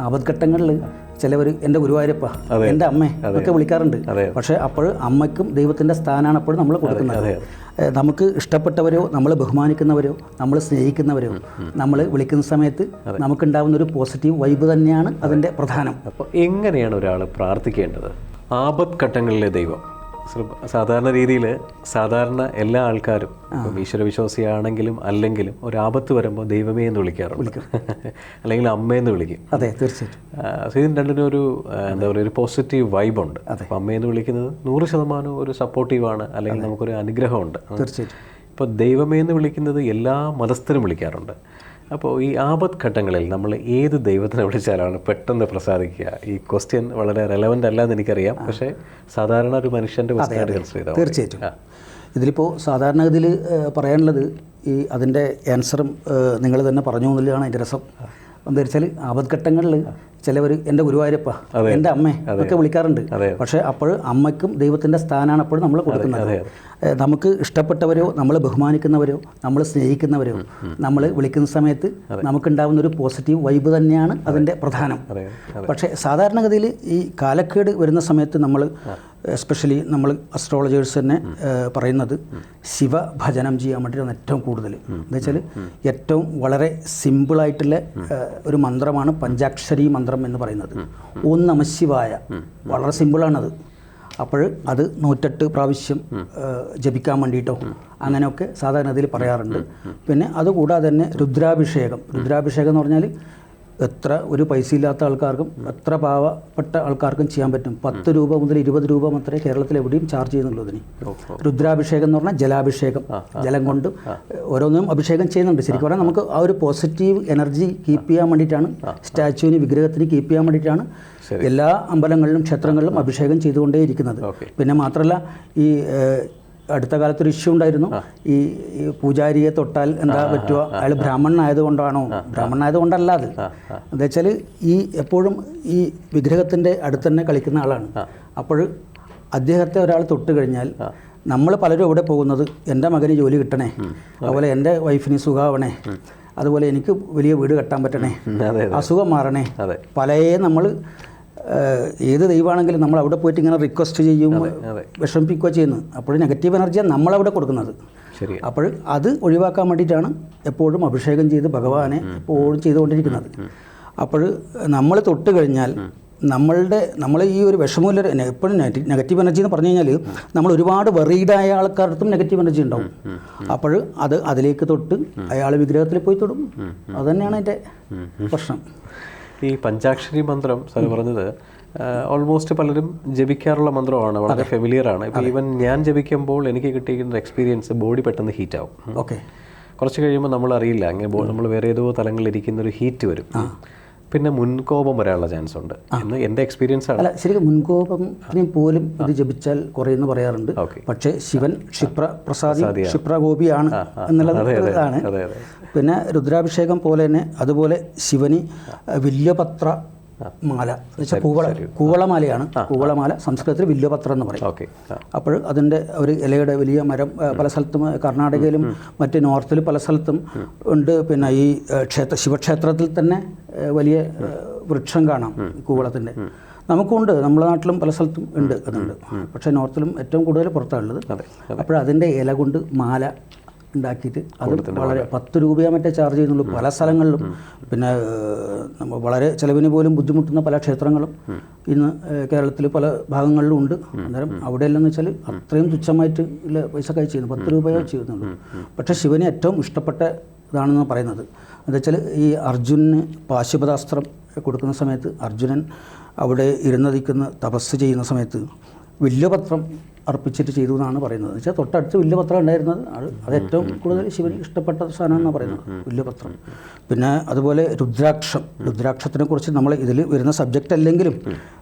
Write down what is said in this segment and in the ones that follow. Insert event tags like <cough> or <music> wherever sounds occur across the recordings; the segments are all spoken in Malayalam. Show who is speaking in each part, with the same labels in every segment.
Speaker 1: ആപത്ഘട്ടങ്ങളിൽ ചിലവർ എന്റെ ഗുരുവായൂരപ്പ എന്റെ അമ്മ ഒക്കെ വിളിക്കാറുണ്ട്. പക്ഷേ അപ്പോൾ അമ്മയ്ക്കും ദൈവത്തിന്റെ സ്ഥാനമാണ് അപ്പോൾ നമ്മൾ കൊടുക്കുന്നത്. നമുക്ക് ഇഷ്ടപ്പെട്ടവരോ നമ്മൾ ബഹുമാനിക്കുന്നവരോ നമ്മൾ സ്നേഹിക്കുന്നവരോ നമ്മൾ വിളിക്കുന്ന സമയത്ത് നമുക്കുണ്ടാവുന്ന ഒരു പോസിറ്റീവ് വൈബ് തന്നെയാണ് അതിന്റെ പ്രധാനം.
Speaker 2: അപ്പോൾ എങ്ങനെയാണ് ഒരാൾ പ്രാർത്ഥിക്കേണ്ടത്? ആപത് ഘട്ടങ്ങളിലെ ദൈവം. സാധാരണ രീതിയിൽ സാധാരണ എല്ലാ ആൾക്കാരും ഈശ്വര ഈശ്വരവിശ്വാസിയാണെങ്കിലും അല്ലെങ്കിലും ഒരു ആപത്ത് വരുമ്പോൾ ദൈവമേ എന്ന് വിളിക്കാറുണ്ട്. <laughs> അല്ലെങ്കിൽ അമ്മയെന്ന് വിളിക്കും.
Speaker 1: അതെ തീർച്ചയായിട്ടും.
Speaker 2: ഇതിന് രണ്ടിനും ഒരു എന്താ പറയുക ഒരു പോസിറ്റീവ് വൈബുണ്ട് അപ്പം അമ്മയെന്ന് വിളിക്കുന്നത് നൂറ് ശതമാനം ഒരു സപ്പോർട്ടീവാണ് അല്ലെങ്കിൽ നമുക്കൊരു അനുഗ്രഹമുണ്ട്.
Speaker 1: തീർച്ചയായിട്ടും.
Speaker 2: ഇപ്പോൾ ദൈവമേ എന്ന് വിളിക്കുന്നത് എല്ലാ മതസ്ഥരും വിളിക്കാറുണ്ട്. അപ്പോൾ ഈ ആപത് ഘട്ടങ്ങളിൽ നമ്മൾ ഏത് ദൈവത്തിനെ വിളിച്ചാലാണ് പെട്ടെന്ന് പ്രസാദിക്കുക? ഈ ക്വസ്റ്റ്യൻ വളരെ റെലവന്റ് അല്ല എന്ന് എനിക്കറിയാം പക്ഷേ സാധാരണ ഒരു മനുഷ്യന്റെ.
Speaker 1: തീർച്ചയായിട്ടും. ഇതിലിപ്പോൾ സാധാരണഗതിയിൽ പറയാനുള്ളത് ഈ അതിന്റെ ആൻസറും നിങ്ങൾ തന്നെ പറഞ്ഞു എന്നുള്ളതാണ് അതിന്റെ രസം. എന്താ വെച്ചാൽ ആപത്ഘട്ടങ്ങളിൽ ചിലവർ എന്റെ ഗുരുവായൂരപ്പ എന്റെ അമ്മ ഒക്കെ വിളിക്കാറുണ്ട്. പക്ഷെ അപ്പോൾ അമ്മയ്ക്കും ദൈവത്തിന്റെ സ്ഥാനമാണ് അപ്പോൾ നമ്മൾ കൊടുക്കുന്നത്. നമുക്ക് ഇഷ്ടപ്പെട്ടവരോ നമ്മൾ ബഹുമാനിക്കുന്നവരോ നമ്മൾ സ്നേഹിക്കുന്നവരോ നമ്മൾ വിളിക്കുന്ന സമയത്ത് നമുക്കുണ്ടാവുന്ന ഒരു പോസിറ്റീവ് വൈബ് തന്നെയാണ് അതിന്റെ പ്രധാനം. പക്ഷേ സാധാരണഗതിയിൽ ഈ കാലക്കേട് വരുന്ന സമയത്ത് നമ്മൾ എസ്പെഷ്യലി നമ്മൾ അസ്ട്രോളജേഴ്സ് തന്നെ പറയുന്നത് ശിവഭജനം ചെയ്യാൻ വേണ്ടിയിട്ടാണ് ഏറ്റവും കൂടുതൽ. എന്താ വെച്ചാൽ ഏറ്റവും വളരെ സിമ്പിളായിട്ടുള്ള ഒരു മന്ത്രമാണ് പഞ്ചാക്ഷരി മന്ത്രം എന്ന് പറയുന്നത്. ഓം നമശിവായ വളരെ സിമ്പിളാണത് അപ്പോൾ അത് നൂറ്റെട്ട് പ്രാവശ്യം ജപിക്കാൻ വേണ്ടിയിട്ടോ അങ്ങനെയൊക്കെ സാധാരണ ഇതിൽ പറയാറുണ്ട്. പിന്നെ അതുകൂടാതെ തന്നെ രുദ്രാഭിഷേകം. രുദ്രാഭിഷേകം എന്ന് പറഞ്ഞാൽ എത്ര ഒരു പൈസ ഇല്ലാത്ത ആൾക്കാർക്കും എത്ര പാവപ്പെട്ട ആൾക്കാർക്കും ചെയ്യാൻ പറ്റും? പത്ത് രൂപ മുതൽ ഇരുപത് രൂപ മാത്രമേ കേരളത്തിൽ എവിടെയും ചാർജ് ചെയ്യുന്നുള്ളൂ ഇതിന്. രുദ്രാഭിഷേകം എന്ന് പറഞ്ഞാൽ ജലാഭിഷേകം. ജലം കൊണ്ട് ഓരോന്നും അഭിഷേകം ചെയ്യുന്നുണ്ട്. ശരിക്കും പറഞ്ഞാൽ നമുക്ക് ആ ഒരു പോസിറ്റീവ് എനർജി കീപ്പ് ചെയ്യാൻ വേണ്ടിയിട്ടാണ് സ്റ്റാച്യുവിന് വിഗ്രഹത്തിന് കീപ്പ് ചെയ്യാൻ വേണ്ടിയിട്ടാണ് എല്ലാ അമ്പലങ്ങളിലും ക്ഷേത്രങ്ങളിലും അഭിഷേകം ചെയ്തുകൊണ്ടേയിരിക്കുന്നത്. പിന്നെ മാത്രമല്ല ഈ അടുത്ത കാലത്തൊരു ഇഷ്യൂ ഉണ്ടായിരുന്നു. ഈ പൂജാരിയെ തൊട്ടാൽ എന്താ പറ്റുക? അയാൾ ബ്രാഹ്മണനായതുകൊണ്ടാണോ ബ്രാഹ്മണനായതുകൊണ്ടല്ല അത്. എന്താ വെച്ചാൽ ഈ എപ്പോഴും ഈ വിഗ്രഹത്തിന്റെ അടുത്ത് തന്നെ കളിക്കുന്ന ആളാണ്. അപ്പോൾ അദ്ദേഹത്തെ ഒരാൾ തൊട്ട് കഴിഞ്ഞാൽ നമ്മൾ പലരും ഇവിടെ പോകുന്നത്? എന്റെ മകന് ജോലി കിട്ടണേ. അതുപോലെ എന്റെ വൈഫിന് സുഖാവണേ. അതുപോലെ എനിക്ക് വലിയ വീട് കെട്ടാൻ പറ്റണേ. അസുഖം മാറണേ. പലയെ നമ്മൾ ഏത് ദൈവമാണെങ്കിലും നമ്മൾ അവിടെ പോയിട്ട് ഇങ്ങനെ റിക്വസ്റ്റ് ചെയ്യും
Speaker 2: വിഷമിപ്പിക്കുക
Speaker 1: ചെയ്യുന്നത് ചെയ്യുന്നു. അപ്പോൾ നെഗറ്റീവ് എനർജിയാണ് നമ്മളവിടെ കൊടുക്കുന്നത്.
Speaker 2: ശരി
Speaker 1: അപ്പോൾ അത് ഒഴിവാക്കാൻ വേണ്ടിയിട്ടാണ് എപ്പോഴും അഭിഷേകം ചെയ്ത് ഭഗവാനെ എപ്പോഴും ചെയ്തുകൊണ്ടിരിക്കുന്നത്. അപ്പോൾ നമ്മൾ തൊട്ട് കഴിഞ്ഞാൽ നമ്മളുടെ നമ്മൾ ഈ ഒരു വിഷമമില്ല എപ്പോഴും നെഗറ്റീവ് എനർജി എന്ന് പറഞ്ഞു കഴിഞ്ഞാൽ നമ്മൾ ഒരുപാട് വെറീഡായ ആൾക്കാർക്കും നെഗറ്റീവ് എനർജി ഉണ്ടാവും. അപ്പോൾ അത് അതിലേക്ക് തൊട്ട് അയാൾ വിഗ്രഹത്തിൽ പോയി തൊടും. അതുതന്നെയാണ് എന്റെ പ്രശ്നം.
Speaker 2: ഈ പഞ്ചാക്ഷരി മന്ത്രം സാർ പറഞ്ഞത് ഓൾമോസ്റ്റ് പലരും ജപിക്കാറുള്ള മന്ത്രമാണ് വളരെ ഫെമിലിയർ ആണ്. ഇപ്പോൾ ഈവൻ ഞാൻ ജപിക്കുമ്പോൾ എനിക്ക് കിട്ടിയിരിക്കുന്ന എക്സ്പീരിയൻസ് ബോഡി പെട്ടെന്ന് ഹീറ്റ് ആവും.
Speaker 1: ഓക്കെ.
Speaker 2: കുറച്ച് കഴിയുമ്പോൾ നമ്മൾ അറിയില്ല അങ്ങനെ നമ്മൾ വേറെ ഏതോ തലങ്ങളിൽ ഇരിക്കുന്ന ഒരു ഹീറ്റ് വരും. പിന്നെ മുൻകോപം വരാനുള്ള ചാൻസ് ഉണ്ട്. എന്ന് എന്റെ എക്സ്പീരിയൻസ് ആണ്.
Speaker 1: അല്ല ശരിക്കും മുൻകോപം പോലും ഇത് ജപിച്ചാൽ കുറയെന്ന് പറയാറുണ്ട്. പക്ഷെ ശിവൻ ക്ഷിപ്ര പ്രസാദി ക്ഷിപ്രഗോപിയാണ് എന്നുള്ളത് ഇതാണ്.
Speaker 2: അതെ അതെ.
Speaker 1: പിന്നെ രുദ്രാഭിഷേകം പോലെ തന്നെ അതുപോലെ ശിവന് വില്യപത്ര മാല. എന്ന് വെച്ചാൽ കൂവള കൂവളമാലയാണ് കൂവളമാല സംസ്കൃതത്തിൽ വില്ലുപത്രം എന്ന് പറയും.
Speaker 2: ഓക്കെ
Speaker 1: അപ്പോൾ അതിന്റെ ഒരു ഇലയുടെ വലിയ മരം പല സ്ഥലത്തും കർണാടകയിലും മറ്റ് നോർത്തിൽ പല സ്ഥലത്തും ഉണ്ട്. പിന്നെ ഈ ക്ഷേത്ര ശിവക്ഷേത്രത്തിൽ തന്നെ വലിയ വൃക്ഷം കാണാം കൂവളത്തിന്റെ നമുക്കുണ്ട്. നമ്മുടെ നാട്ടിലും പല സ്ഥലത്തും ഉണ്ട് അതുണ്ട്. പക്ഷേ നോർത്തിലും ഏറ്റവും കൂടുതൽ
Speaker 2: പുറത്താണുള്ളത്.
Speaker 1: അപ്പോൾ അതിന്റെ ഇല കൊണ്ട് മാല ഉണ്ടാക്കിയിട്ട് അത് വളരെ പത്ത് രൂപയാ മറ്റേ ചാർജ് ചെയ്യുന്നുള്ളൂ പല സ്ഥലങ്ങളിലും. പിന്നെ നമ്മൾ വളരെ ചിലവിന് പോലും ബുദ്ധിമുട്ടുന്ന പല ക്ഷേത്രങ്ങളും ഇന്ന് കേരളത്തിൽ പല ഭാഗങ്ങളിലും ഉണ്ട്. അന്നേരം അവിടെയെല്ലാം എന്ന് വെച്ചാൽ അത്രയും തുച്ഛമായിട്ട് ഇല്ല പൈസ കൈ ചെയ്യുന്നു. പത്ത് രൂപയോ ചെയ്യുന്നുള്ളൂ. പക്ഷേ ശിവന് ഏറ്റവും ഇഷ്ടപ്പെട്ട ഇതാണെന്ന് പറയുന്നത്. എന്താ വെച്ചാൽ ഈ അർജുനന് പാശുപതാസ്ത്രം കൊടുക്കുന്ന സമയത്ത് അർജുനൻ അവിടെ ഇരുന്നതിക്കുന്ന തപസ് ചെയ്യുന്ന സമയത്ത് വില്ലുപത്രം അർപ്പിച്ചിട്ട് ചെയ്തു എന്നാണ് പറയുന്നത്. വെച്ചാൽ തൊട്ടടുത്ത് വില്ലുപത്രം ഉണ്ടായിരുന്നത്. അത് അത് ഏറ്റവും കൂടുതൽ ശിവൻ ഇഷ്ടപ്പെട്ട സ്ഥാനം എന്നാണ് പറയുന്നത്. വില്ലുപത്രം പിന്നെ അതുപോലെ രുദ്രാക്ഷം. രുദ്രാക്ഷത്തിനെ കുറിച്ച് നമ്മൾ ഇതിൽ വരുന്ന സബ്ജക്റ്റ് അല്ലെങ്കിലും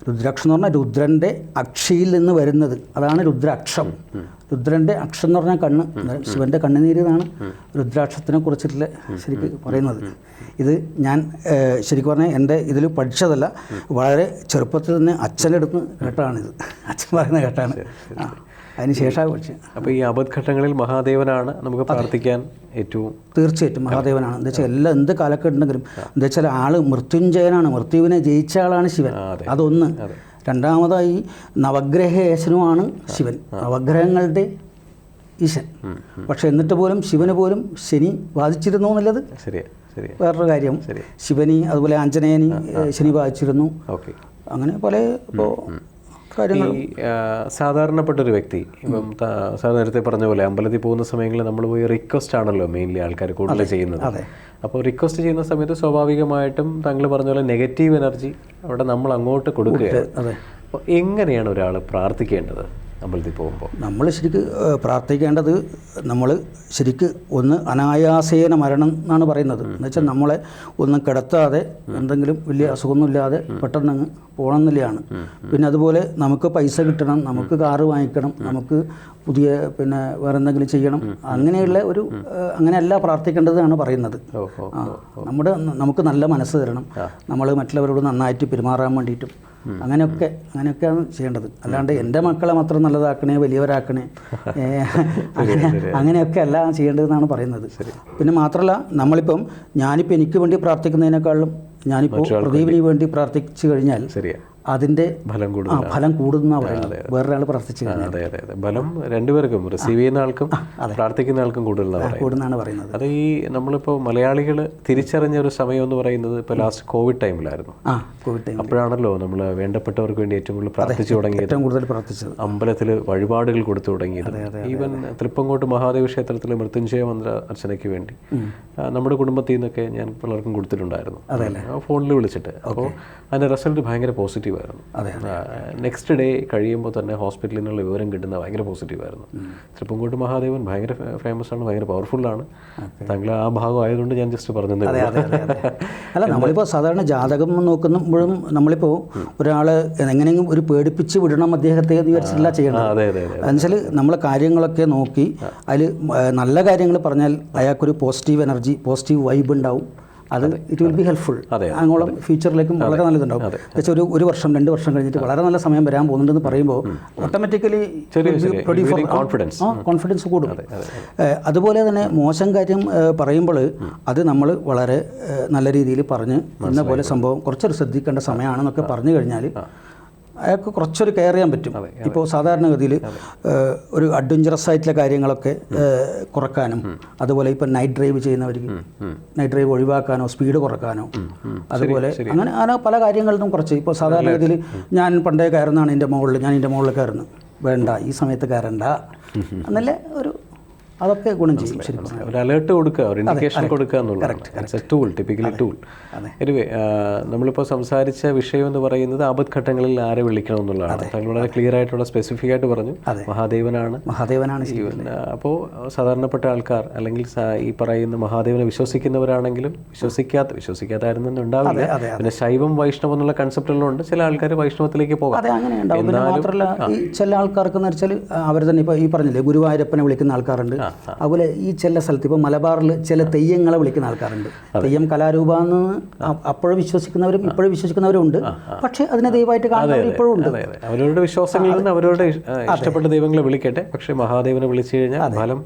Speaker 1: രുദ്രാക്ഷം എന്ന് പറഞ്ഞാൽ രുദ്രന്റെ അക്ഷിയിൽ നിന്ന് വരുന്നത്. അതാണ് രുദ്രാക്ഷം. രുദ്രന്റെ അക്ഷം എന്ന് പറഞ്ഞാൽ കണ്ണ്. ശിവന്റെ ശിവന്റെ കണ്ണുനീര് എന്നാണ് രുദ്രാക്ഷത്തിനെ കുറിച്ചിട്ടുള്ള ശരിക്ക് പറയുന്നത്. ഇത് ഞാൻ ശരിക്കും പറഞ്ഞാൽ എന്റെ ഇതിൽ പഠിച്ചതല്ല വളരെ ചെറുപ്പത്തിൽ തന്നെ അച്ഛന്റെ അടുത്ത് കേട്ടതാണിത് അച്ഛൻ പറയുന്ന കേട്ടാണ് ആ അതിന് ശേഷം വിളിച്ച്
Speaker 2: അപ്പോൾ ഈ അബദ്ധഘട്ടങ്ങളിൽ മഹാദേവനാണ് നമുക്ക് പ്രാർത്ഥിക്കാൻ ഏറ്റവും
Speaker 1: തീർച്ചയായിട്ടും മഹാദേവനാണ്. എന്താ വെച്ചാൽ എല്ലാ എന്ത് കാലക്കെട്ടുണ്ടെങ്കിലും എന്താ വെച്ചാൽ ആൾ മൃത്യുഞ്ജയനാണ്. മൃത്യുവിനെ ജയിച്ച ആളാണ് ശിവൻ. അതൊന്ന്. രണ്ടാമതായി നവഗ്രഹേശനുമാണ് ശിവൻ. നവഗ്രഹങ്ങളുടെ ഈശൻ. പക്ഷെ എന്നിട്ട് പോലും ശിവന് പോലും ശനി ബാധിച്ചിരുന്നു എന്നുള്ളത് വേറൊരു കാര്യം. ശിവനി അതുപോലെ ആഞ്ജനേയനി ശനി ബാധിച്ചിരുന്നു. അങ്ങനെ പല ഇപ്പോൾ
Speaker 2: ഈ സാധാരണപ്പെട്ട ഒരു വ്യക്തി ഇപ്പം സാർ നേരത്തെ പറഞ്ഞ പോലെ അമ്പലത്തിൽ പോകുന്ന സമയങ്ങളിൽ നമ്മൾ പോയി റിക്വസ്റ്റ് ആണല്ലോ മെയിൻലി ആൾക്കാർ കൂടുതൽ ചെയ്യുന്നത്. അപ്പോൾ റിക്വസ്റ്റ് ചെയ്യുന്ന സമയത്ത് സ്വാഭാവികമായിട്ടും താങ്കൾ പറഞ്ഞ പോലെ നെഗറ്റീവ് എനർജി അവിടെ നമ്മൾ അങ്ങോട്ട്
Speaker 1: കൊടുക്കുക
Speaker 2: അപ്പോൾ എങ്ങനെയാണ് ഒരാൾ പ്രാർത്ഥിക്കേണ്ടത്? അമ്പലത്തിൽ പോകുമ്പോൾ.
Speaker 1: നമ്മൾ ശരിക്ക് പ്രാർത്ഥിക്കേണ്ടത് നമ്മൾ ശരിക്ക് ഒന്ന് അനായാസേന മരണം എന്നാണ് പറയുന്നത്. എന്ന് വെച്ചാൽ നമ്മളെ ഒന്നും കിടത്താതെ എന്തെങ്കിലും വലിയ അസുഖമൊന്നുമില്ലാതെ പെട്ടെന്ന് അങ്ങ് പോകണം എന്നില്ലയാണ് പിന്നെ അതുപോലെ നമുക്ക് പൈസ കിട്ടണം നമുക്ക് കാറ് വാങ്ങിക്കണം നമുക്ക് പുതിയ പിന്നെ വേറെ എന്തെങ്കിലും ചെയ്യണം അങ്ങനെയുള്ള ഒരു അങ്ങനെയല്ല പ്രാർത്ഥിക്കേണ്ടതാണ് പറയുന്നത്. നമ്മുടെ നമുക്ക് നല്ല മനസ്സ് തരണം. നമ്മൾ മറ്റുള്ളവരോട് നന്നായിട്ട് പെരുമാറാൻ വേണ്ടിയിട്ടും അങ്ങനെയൊക്കെ അങ്ങനെയൊക്കെയാണ് ചെയ്യേണ്ടത്. അല്ലാണ്ട് എന്റെ മക്കളെ മാത്രം നല്ലതാക്കണേ വലിയവരാക്കണേ <laughs> അങ്ങനെ അങ്ങനെയൊക്കെ അല്ല ചെയ്യേണ്ടതെന്നാണ് പറയുന്നത്. പിന്നെ മാത്രമല്ല നമ്മളിപ്പം ഞാനിപ്പോൾ എനിക്ക് വേണ്ടി പ്രാർത്ഥിക്കുന്നതിനേക്കാളും ഞാനിപ്പോൾ പ്രദീപിന് വേണ്ടി. പ്രാർത്ഥിച്ചു കഴിഞ്ഞാൽ അതിന്റെ
Speaker 2: ഫലം കൂടുതൽ
Speaker 1: ഫലം കൂടുന്ന വേറൊരാൾ പ്രാർത്ഥിച്ചു
Speaker 2: അതെ അതെ അതെ. ഫലം രണ്ടുപേർക്കും റിസീവ് ചെയ്യുന്ന ആൾക്കും പ്രാർത്ഥിക്കുന്ന ആൾക്കും കൂടുതലാണ്
Speaker 1: കൂടുന്നാണ് പറയുന്നത്.
Speaker 2: അത് ഈ നമ്മളിപ്പോൾ മലയാളികൾ തിരിച്ചറിഞ്ഞ ഒരു സമയം എന്ന് പറയുന്നത് ഇപ്പോൾ ലാസ്റ്റ് കോവിഡ് ടൈമിലായിരുന്നു
Speaker 1: കോവിഡ് ടൈം
Speaker 2: അപ്പോഴാണല്ലോ നമ്മൾ വേണ്ടപ്പെട്ടവർക്ക് വേണ്ടി ഏറ്റവും കൂടുതൽ പ്രാർത്ഥിച്ചു തുടങ്ങിയത്.
Speaker 1: ഏറ്റവും കൂടുതൽ പ്രാർത്ഥിച്ചത്.
Speaker 2: അമ്പലത്തിൽ വഴിപാടുകൾ കൊടുത്തു തുടങ്ങിയത്. ഈവൻ തൃപ്പങ്കോട്ട് മഹാദേവ ക്ഷേത്രത്തിലെ മൃത്യുഞ്ജയ മന്ത്ര അർച്ചനയ്ക്ക് വേണ്ടി. നമ്മുടെ കുടുംബത്തിൽ നിന്നൊക്കെ ഞാൻ പലർക്കും കൊടുത്തിട്ടുണ്ടായിരുന്നു. ഫോണിൽ വിളിച്ചിട്ട്. അപ്പോൾ അതിന്റെ റിസൾട്ട് ഭയങ്കര പോസിറ്റീവ് ആയിരുന്നു നെക്സ്റ്റ് ഡേ കഴിയുമ്പോൾ തന്നെ ഹോസ്പിറ്റലിൽ നിന്നുള്ള വിവരം കിട്ടുന്ന ഭയങ്കര പോസിറ്റീവ് ആയിരുന്നു. തൃപ്പങ്കോട്ട് മഹാദേവൻ ഭയങ്കര ഫേമസ് ആണ് ഭയങ്കര പവർഫുൾ ആണ്. താങ്കൾ ആ ഭാഗം ആയതുകൊണ്ട് ഞാൻ ജസ്റ്റ്
Speaker 1: പറഞ്ഞു അല്ല നമ്മളിപ്പോൾ സാധാരണ ജാതകം നോക്കുമ്പോഴും നമ്മളിപ്പോൾ ഒരാൾ എങ്ങനെയെങ്കിലും ഒരു പേടിപ്പിച്ച് വിടണം അദ്ദേഹത്തെ എന്ന് വിചാരിച്ചില്ല ചെയ്യണം
Speaker 2: അതെ അതെ അതെ
Speaker 1: എന്നുവെച്ചാൽ നമ്മൾ കാര്യങ്ങളൊക്കെ നോക്കി അതിൽ നല്ല കാര്യങ്ങൾ പറഞ്ഞാൽ അയാൾക്കൊരു പോസിറ്റീവ് എനർജി പോസിറ്റീവ് വൈബ് ഉണ്ടാവും. അത് ഇറ്റ് വിൽ ബി ഹെൽപ്ഫുൾ അങ്ങോളം ഫ്യൂച്ചറിലേക്കും വളരെ നല്ലതുണ്ടാവും. വെച്ചാൽ ഒരു ഒരു വർഷം രണ്ട് വർഷം കഴിഞ്ഞിട്ട് വളരെ നല്ല സമയം വരാൻ പോകുന്നുണ്ടെന്ന് പറയുമ്പോൾ ഓട്ടോമാറ്റിക്കലി
Speaker 2: കോൺഫിഡൻസ്
Speaker 1: കോൺഫിഡൻസ് കൂടും. അതുപോലെ തന്നെ മോശം കാര്യം പറയുമ്പോൾ അത് നമ്മൾ വളരെ നല്ല രീതിയിൽ പറഞ്ഞ് ഇന്ന പോലെ സംഭവം കുറച്ചൊരു ശ്രദ്ധിക്കേണ്ട സമയമാണെന്നൊക്കെ പറഞ്ഞു കഴിഞ്ഞാൽ അയാൾക്ക് കുറച്ചൊരു കെയർ ചെയ്യാൻ പറ്റും. ഇപ്പോൾ സാധാരണഗതിയിൽ ഒരു അഡ്വഞ്ചറസ് ആയിട്ടുള്ള കാര്യങ്ങളൊക്കെ കുറക്കാനും അതുപോലെ ഇപ്പം നൈറ്റ് ഡ്രൈവ് ചെയ്യുന്നവർക്ക് നൈറ്റ് ഡ്രൈവ് ഒഴിവാക്കാനോ സ്പീഡ് കുറക്കാനോ അതുപോലെ അങ്ങനെ അങ്ങനെ പല കാര്യങ്ങളിലും കുറച്ച്. ഇപ്പോൾ സാധാരണഗതിയിൽ ഞാൻ പണ്ടേ കയറുന്നതാണ് എന്റെ മുകളിൽ ഞാൻ എന്റെ മുകളിൽ കയറുന്നു. വേണ്ട ഈ സമയത്ത് കയറണ്ട. എന്നല്ല ഒരു അതൊക്കെ ഗുണം ചെയ്യും ശരിക്കും
Speaker 2: ഒരു അലേർട്ട് കൊടുക്കുക ഒരു ഇൻഡിക്കേഷൻ കൊടുക്കുക എന്നുള്ളത് ടൂൾ ടിപ്പിക്കലി ടൂൾ എനിവേ നമ്മളിപ്പോൾ സംസാരിച്ച വിഷയം എന്ന് പറയുന്നത് ആപത്ഘട്ടങ്ങളിൽ ആരെ വിളിക്കണം എന്നുള്ളതാണ്. താങ്കൾ വളരെ ക്ലിയർ ആയിട്ടുള്ള സ്പെസിഫിക് ആയിട്ട് പറഞ്ഞു. മഹാദേവനാണ്.
Speaker 1: മഹാദേവനാണ്
Speaker 2: അപ്പോൾ സാധാരണപ്പെട്ട ആൾക്കാർ അല്ലെങ്കിൽ ഈ പറയുന്ന മഹാദേവനെ വിശ്വസിക്കുന്നവരാണെങ്കിലും വിശ്വസിക്കാത്ത വിശ്വസിക്കാത്തായിരുന്നു ഉണ്ടാവില്ല. പിന്നെ ശൈവം വൈഷ്ണവം എന്നുള്ള കൺസെപ്റ്റുകളുണ്ട് ചില ആൾക്കാർ വൈഷ്ണവത്തിലേക്ക് പോകാം.
Speaker 1: അങ്ങനെ ഉണ്ടാവും. മാത്രമല്ല ചില ആൾക്കാർക്ക് എന്ന് വെച്ചാൽ അവർ തന്നെ ഇപ്പോൾ ഈ പറഞ്ഞില്ലേ ഗുരുവായൂരപ്പനെ വിളിക്കുന്ന ആൾക്കാരുണ്ട്. അതുപോലെ ഈ ചില സ്ഥലത്ത് ഇപ്പോൾ മലബാറിൽ ചില തെയ്യങ്ങളെ വിളിക്കുന്ന ആൾക്കാരുണ്ട്. തെയ്യം കലാരൂപമെന്ന് അപ്പോഴും വിശ്വസിക്കുന്നവരും ഇപ്പോഴും വിശ്വസിക്കുന്നവരും ഉണ്ട് പക്ഷേ അതിനെ ദൈവമായിട്ട് കാണുന്നവർ ഇപ്പോഴും ഉണ്ട്.
Speaker 2: അതെ അതെ. അവരവരുടെ വിശ്വാസങ്ങളിൽ നിന്ന് അവരവരുടെ ഇഷ്- ഇഷ്ടപ്പെട്ട ദൈവങ്ങളെ വിളിക്കട്ടെ. പക്ഷേ മഹാദേവനെ വിളിച്ചു കഴിഞ്ഞാൽ ഫലം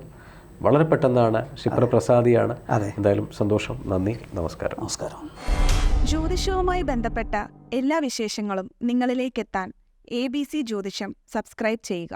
Speaker 2: വളരെ പെട്ടെന്നാണ്. ക്ഷിപ്രപ്രസാദിയാണ്.
Speaker 1: അതെ.
Speaker 2: എന്തായാലും സന്തോഷം. നന്ദി. നമസ്കാരം.
Speaker 1: നമസ്കാരം.
Speaker 3: ജ്യോതിഷവുമായി ബന്ധപ്പെട്ട എല്ലാ വിശേഷങ്ങളും നിങ്ങളിലേക്കെത്താൻ എ ബി സി ജ്യോതിഷം സബ്സ്ക്രൈബ് ചെയ്യുക.